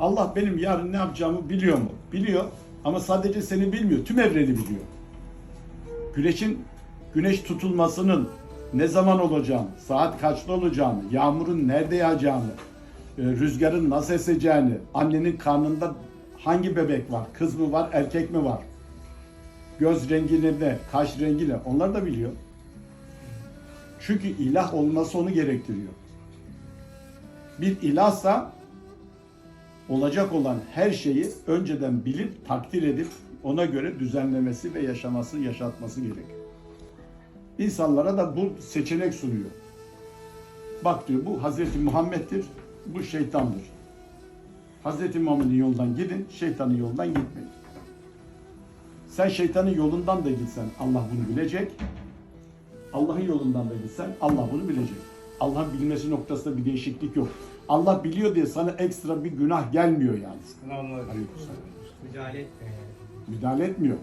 Allah benim yarın ne yapacağımı biliyor mu? Biliyor ama sadece seni bilmiyor. Tüm evreni biliyor. Güneşin güneş tutulmasının ne zaman olacağını, saat kaçta olacağını, yağmurun nerede yağacağını, e, rüzgarın nasıl eseceğini, annenin karnında hangi bebek var, kız mı var, erkek mi var, göz rengi ne, kaş rengi ne, onlar da biliyor. Çünkü ilah olması onu gerektiriyor. Bir ilahsa olacak olan her şeyi önceden bilip takdir edip ona göre düzenlemesi ve yaşaması, yaşatması gerekiyor. İnsanlara da bu seçenek sunuyor. Bak diyor bu Hazreti Muhammed'dir, bu şeytandır. Hazreti Muhammed'in yoldan gidin, şeytanın yoldan gitmeyin. Sen şeytanın yolundan da gitsen Allah bunu bilecek. Allah'ın yolundan da gitsen Allah bunu bilecek. Allah'ın bilmesi noktasında bir değişiklik yok. Allah biliyor diye sana ekstra bir günah gelmiyor yani. Aleykümselam. Müdahale etmiyor. Müdahale etmiyor.